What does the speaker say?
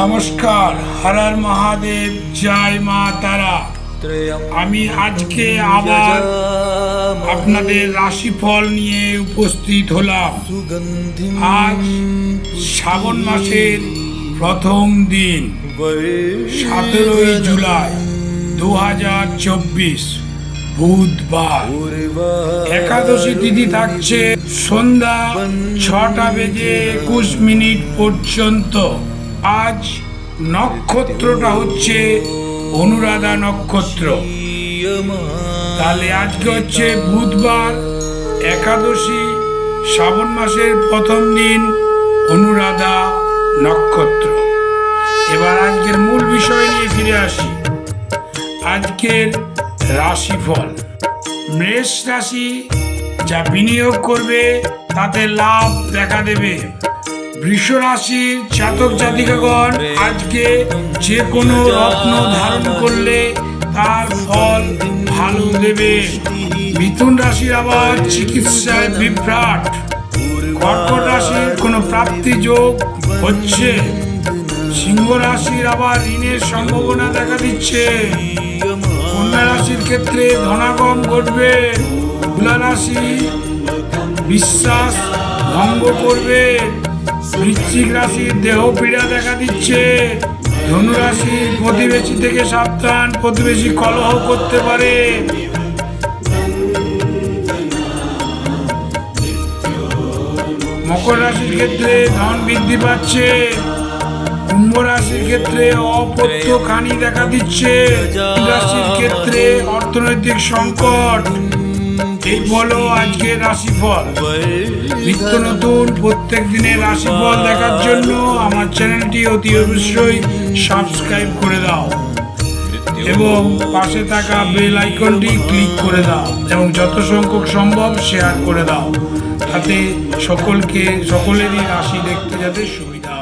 নমস্কার, হরার মহাদেব, জয় মা তারা। আমি আজকে আবার আপনাদের রাশিফল নিয়ে উপস্থিত হলাম। আজ শ্রাবণ মাসের প্রথম দিন, সতেরোই জুলাই দু হাজার চব্বিশ, বুধবার। একাদশী তিথি থাকছে সন্ধ্যা ছটা বেজে একুশ মিনিট পর্যন্ত। আজ নক্ষত্রটা হচ্ছে অনুরাধা নক্ষত্র। তাহলে আজকে হচ্ছে বুধবার, একাদশী, শ্রাবণ মাসের প্রথম দিন অনুরাধা নক্ষত্র। এবার আজকের মূল বিষয় নিয়ে ফিরে আসি। আজকের রাশিফল। মেষ রাশি যা বিনিয়োগ করবে, তাতে লাভ দেখা দেবে। বৃষ রাশির জাতক জাতিকাগণ, আজকে যে কোনো রত্ন ধারণ করলে তার ফল ভালো দেবে। মিথুন রাশির আবার চিকিৎসায় বিভ্রাট। কর্কট রাশির কোনো প্রাপ্তি যোগ হচ্ছে। সিংহ রাশির আবার ঋণের সম্ভাবনা দেখা দিচ্ছে। কন্যা রাশির ক্ষেত্রে ধনাগম ঘটবে। তুলা রাশি, বিশ্বাস ভঙ্গ করবে। বৃশ্চিক রাশির দেহ পীড়া দেখা দিচ্ছে। ধনু রাশির প্রতিবেশী থেকে সাবধান, প্রতিবেশী কলহ করতে পারে। মকর রাশির ক্ষেত্রে ধন বৃদ্ধি পাচ্ছে। কুম্ভ রাশির ক্ষেত্রে অপত্য খানি দেখা দিচ্ছে। রাশির ক্ষেত্রে অর্থনৈতিক সংকট। এই বলো আজকে রাশিফল? নিত্য নতুন প্রত্যেক দিনের রাশিফল দেখার জন্য আমার চ্যানেলটি অতি অবশ্যই সাবস্ক্রাইব করে দাও। এবং পাশে থাকা বেল আইকনটি ক্লিক করে দাও এবং যত সংখ্যক সম্ভব শেয়ার করে দাও। তাতে সকলকে সকলেরই রাশি দেখতে যাতে সুবিধা